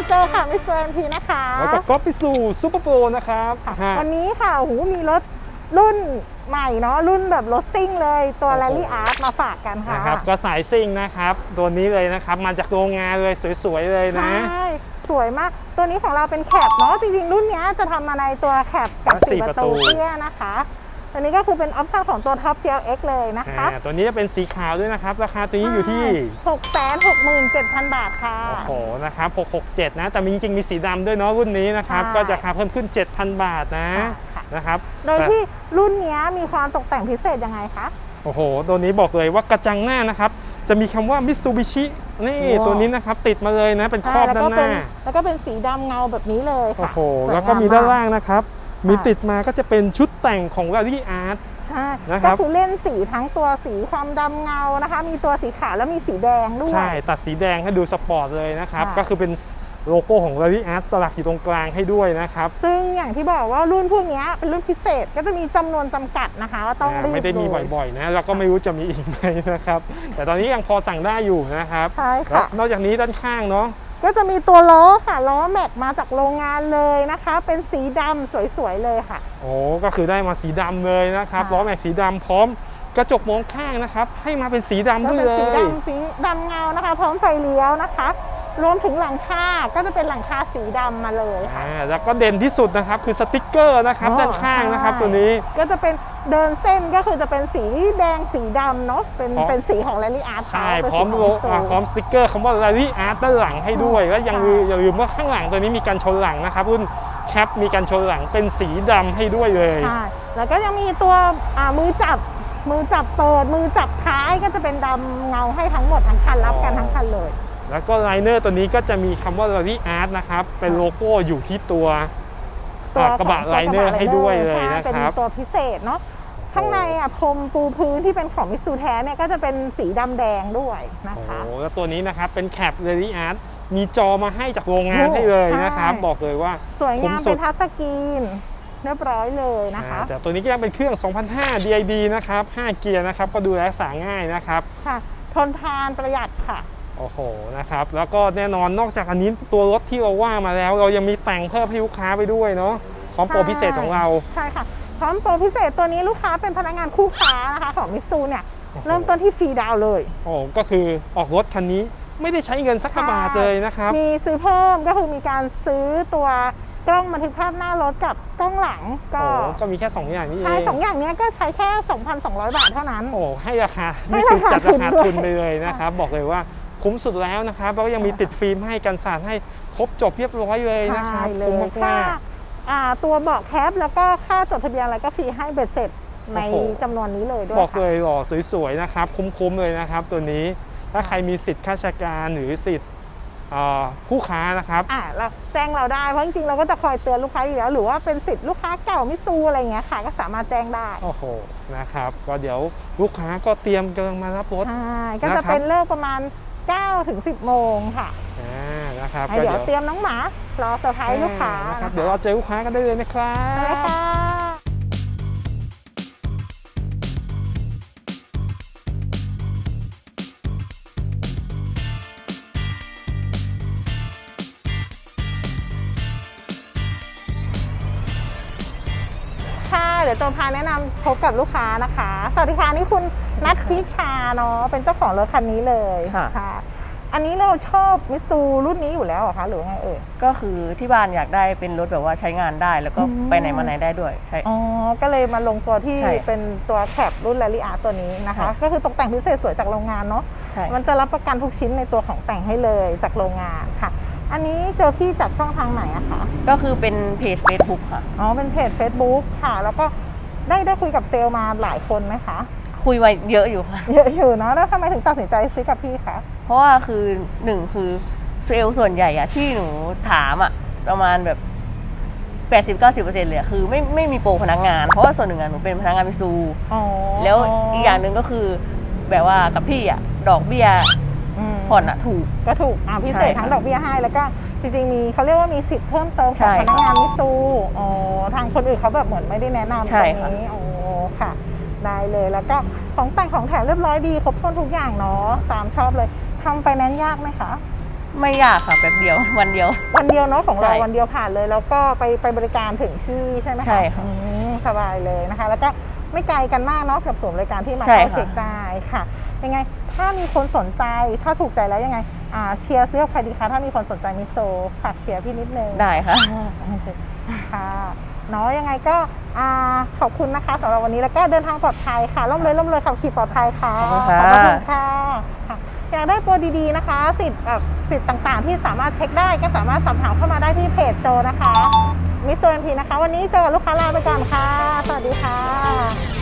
พบกับโจค่ะมิสเตอร์พีนะคะแล้วก็ก๊อปไปสู่ซูเปอร์โปรนะครับฮะวันนี้ค่ะโอ้โหมีรถรุ่นใหม่เนาะรุ่นแบบรถซิ่งเลยตัวโอ้โห r รลลี่อาร์ตมาฝากกันค่ะนะครับก็สายซิ่งนะครับ ตัวนี้เลยนะครับ มาจากโรงงานเลยสวยๆเลยนะใช่สวยมาก ตัวนี้ของเราเป็นแคปเนาะจริงๆ รุ่นเนี้ยจะทำมาในตัวแคปกับสี่4ประตูประตูเตี้ยนะคะ ตัวนี้ก็คือเป็นออปชั่นของตัว Top GLX เลยนะคะอ่าตัวนี้จะเป็นสีขาวด้วยนะครับ ราคาตัวนี้อยู่ที่ 667,000 บาทค่ะ โอ้โห นะครับ 667 นะ แต่มีจริงๆ มีสีดำด้วยเนาะรุ่นนี้นะครับ ใช่ ก็จะราคาเพิ่มขึ้น 7,000 บาทนะ ค่ะนะครับโดยที่รุ่นเนี้ยมีความตกแต่งพิเศษยังไงคะ โอ้โห ตัวนี้บอกเลยว่ากระจังหน้านะครับ จะมีคำว่ามิ t ซูบิชินี่ ว้าว ตัวนี้นะครับ ติดมาเลยนะ เป็นครอบแล้วด้าก็นหเป็นน้าแล้วก็เป็นสีดำเงาแบบนี้เลยโอ้ค่ะโห สยแล้วก็มีด้านมล่างนะครับ มีติดมาก็จะเป็นชุดแต่งของ Rally Art ใช่นะครัก็บคือเล่นสีทั้งตัวสีความดำเงานะคะ มีตัวสีขาวแล้วมีสีแดงด้วย ใช่ ตัดสีแดงให้ดูสปอร์ตเลยนะครับค่ะก็คือเป็นโลโก้ของ Rally Art สลักอยู่ตรงกลางให้ด้วยนะครับ ซึ่งอย่างที่บอกว่ารุ่นพวกเนี้ยเป็นรุ่นพิเศษก็จะมีจำนวนจำกัดนะคะว่าต้องอ่ารีบไม่ได้มีดูบ่อยๆนะเราก็ไม่รู้จะมีอีกไหมนะครับ แต่ตอนนี้ยังพอสั่งได้อยู่นะครับ ใช่แล้วค่ะ นอกจากนี้ด้านข้างเนาะ ก็จะมีตัวล้อค่ะล้อแม็กมาจากโรงงานเลยนะคะ เป็นสีดำสวยๆเลยค่ะ โอ้ก็คือได้มาสีดำเลยนะครับค่ะ ล้อแม็กสีดำพร้อมกระจกมองข้างนะครับ ให้มาเป็นสีดำก็ด้วยเป็นเลสีย ดำสีดำเงานะคะ พร้อมไฟเลี้ยวนะคะ รวมถึงหลังคาก็จะเป็นหลังคาสีดำมาเลยค่ะ อ่าแล้วก็เด่นที่สุดนะครับคือสติกเกอร์นะครับอ๋อด้านข้างนะครับใช่ตัวนี้ ก็จะเป็นเดินเส้นก็คือจะเป็นสีแดงสีดำเนาะเป็นพร้อม เป็นสีของแรลลี่อาร์ตใช่เป็นพร้อมสีโลขงอ่า Mizuho พร้อมสติกเกอร์คำว่า Rally Art ด้านหลังให้ด้วยอ๋อแล้วยังใช่ลืมอย่าลืมว่าข้างหลังตัวนี้มีการชนหลังนะครับรุ่นแคปมีการชนหลังเป็นสีดำให้ด้วยเลย ใช่แล้วก็ยังมีตัวอ่ามือจับมือจับเปิดมือจับท้ายก็จะเป็นดำเงาให้ทั้งหมดทั้งคันรับกันอ๋อทั้งคันเลย แล้วก็ไลเนอร์ตัวนี้ก็จะมีคำว่า Rally Art นะครับ เป็นโลโก้อยู่ที่ตัวอ่ากระบะของไลเนอร์ให้ด้วยเลยใช่นะเป็นครับตัวพิเศษเนาะข้างในอะพรมปูพื้นที่เป็นของมิตซูแท้เนี่ยก็จะเป็นสีดำแดงด้วยนะโอ้โหคะแล้วตัวนี้นะครับเป็นแคป Rally Art มีจอมาให้จากโรงงานโอ้ให้เลยนะครับใช่บอกเลยว่า สวยงามคุ้มสุดเป็นทัชสกรีนเรียบร้อยเลยนะคะอ่าแต่ตัวนี้ก็ยังเป็นเครื่อง 2005 DID นะครับ 5 เกียร์นะครับ ก็ดูแลรักษาง่ายนะครับ ค่ะ ทนทานประหยัดค่ะ โอ้โหนะครับ แล้วก็แน่นอนนอกจากอันนี้ตัวรถที่เราว่ามาแล้ว เรายังมีแต่งเพิ่มให้ลูกค้าไปด้วยเนาะพร้อมโปรพิเศษของเรา ใช่ค่ะ พร้อมโปรพิเศษตัวนี้ลูกค้าเป็นพนักงานคู่ค้านะคะของมิตซูเนี่ยโอ้โหเริ่มต้นที่ฟรีดาวน์เลยโอ้ก็คือออกรถคันนี้ไม่ได้ใช้เงินสักกระบาทเลยนะครับ มีซื้อเพิ่มก็คือมีการซื้อตัวกล้องบันทึกภาพหน้ารถกับกล้องหลังก็โอ้ก็มีแค่ 2 อย่างนี้เอใช่งสองอย่างเนี้ยก็ใช้แค่ 2,200 บาทเท่านั้น โอ้ให้ราคาให้นี่คือราคาจัดราคาทุนด้วยทุนไปเลยนะครับ บอกเลยว่า คุ้มสุดแล้วนะครับแล้วก็ยังมีติดฟิล์มให้กันสาดให้ครบจบเรียบร้อยเลยนะครับใช่เลคุ้มยค่ามากอ่าตัวเบาะแคปแล้วก็ค่าจดทะเบียนอะไรก็ฟรีให้เบ็ดเสร็จในโอ้โหจำนวนนี้เลยด้วๆยบอกค่ะเลยหล่อสวยๆนะครับ คุ้มๆเลยนะครับ ตัวนี้ถ้าใครมีสิทธิ์ข้าราชการหรือสิทธิ์เอ่อผู้ค้านะครับอ่าเราแจ้งเราได้เพราะจริงๆเราก็จะคอยเตือนลูกค้าอยู่แล้ว หรือว่าเป็นสิทธิ์ลูกค้าเก่ามิซูอะไรเงี้ยค่ะ ก็สามารถแจ้งได้โอ้โหนะครับ ก็เดี๋ยวลูกค้าก็เตรียมกำลังมารับรถใช่ก็นะครัจะบเป็นเลิกประมาณ 9ถึง10 โมงค่ะอ่านะครับให้ก็เดี๋ยเดี๋ยววเตรียมน้องหมารอเซอร์ไพรส์ลูกค้าอ่นะครับนะะเดี๋ยวเราเจอลูกค้ากันได้เลยนะครัไปเลยบค่ะ ดี๋ยวตัวพาแนะนำพบกับลูกค้านะคะ สวัสดีค่ะนี่คุณนัทพิชาเนาะเป็นเจ้าของรถคันนี้เลยค่ะ อันนี้เราชอบมิตซูรุ่นนี้อยู่แล้วเหรอคะหรือว่าไงเอ่ย ก็คือที่บ้านอยากได้เป็นรถแบบว่าใช้งานได้แล้วก็อืม ไปไหนมาไหนได้ด้วยใช่ อ๋อ ก็เลยมาลงตัวที่ใช่เป็นตัวแคปรุ่น Rally Art ตัวนี้นะคะ ค่ะ ก็คือตกแต่งพิเศษสวยจากโรงงานเนาะ ใช่ มันจะรับประกันทุกชิ้นในตัวของแต่งให้เลยจากโรงงานค่ะ อันนี้เจอพี่จากช่องทางไหนอะคะก็คือเป็นเพจ Facebook ค่ะ อ๋อเป็นเพจ Facebook ค่ะ แล้วก็ได้ได้คุยกับเซลล์มาหลายคนไหมคะคุยมาเยอะอยู่ค่ะ เยอะอยู่เนาะแล้วทำไมถึงตัดสินใจซื้อกับพี่คะเพราะว่าคือหนึ่งคือเซลล์ส่วนใหญ่อะที่หนูถามอะประมาณแบบ80-90%เลยอะคือไม่ไม่มีโปรพนักงาน เพราะว่าส่วนหนึ่งอะหนูเป็นพนักงานมิซู อ๋อแล้วอีกอย่างหนึ่งก็คือแบบว่ากับพี่อะดอกเบี้ยม ผ่อนอะถูก ก็ถูกอ่าพิเศษใช่ค่ะทั้งดอกเบี้ยให้แล้วก็จริงๆมีเขาเรียกว่ามีสิทธิ์เพิ่มเติมขใช่องพค่ะนักงานมิซูอ๋อทางคนอื่นเขาแบบเหมือนไม่ได้แนะนำตใช่รงค่ะ นี้อ๋อค่ะ ได้เลยแล้วก็ของแต่งของแถมเรียบร้อยดีครบถ้วนทุกอย่างเนาะตามชอบเลยทำไฟแนนซ์ยากไหมคะ ไม่ยากค่ะแป๊บเดียว วันเดียว วันเดียวเนาะของเราใช่วันเดียวผ่านเลย แล้วก็ไปไปบริการถึงที่ใช่ไหมคะใช่ค่ะ อืมสบายเลยนะคะ แล้วก็ ไม่ไกลกันมากเนาะกับศูนย์บริการที่มาใช่เข้าค่ะ เช็คได้ค่ะ ยังไงถ้ามีคนสนใจถ้าถูกใจแล้วยังไงอ่าเชียร์ซื้อกับใครดีคะถ้ามีคนสนใจมิโซฝากเชียร์พี่นิดนึง ได้ค่ะ ค่ะเนาะยังไงก็อ่าขอบคุณนะคะสำหรับวันนี้แล้วก็เดินทางปลอดภัยค่ะร่มเลยร่มเลยขับขี่ปลอดภัยค่ะขอบคุณค่ะ พระคุณค่ะค่ะ อยากได้โปรดีๆนะคะสิทธิ์แบบสิทธิ์ต่างๆ ที่สามารถเช็คได้ก็สามารถสอบถามเข้ามาได้ที่เพจโจนะคะ มิสโซเอ็มพีนะคะ วันนี้เจอกับลูกค้าลาไปก่อนค่ะ สวัสดีค่ะ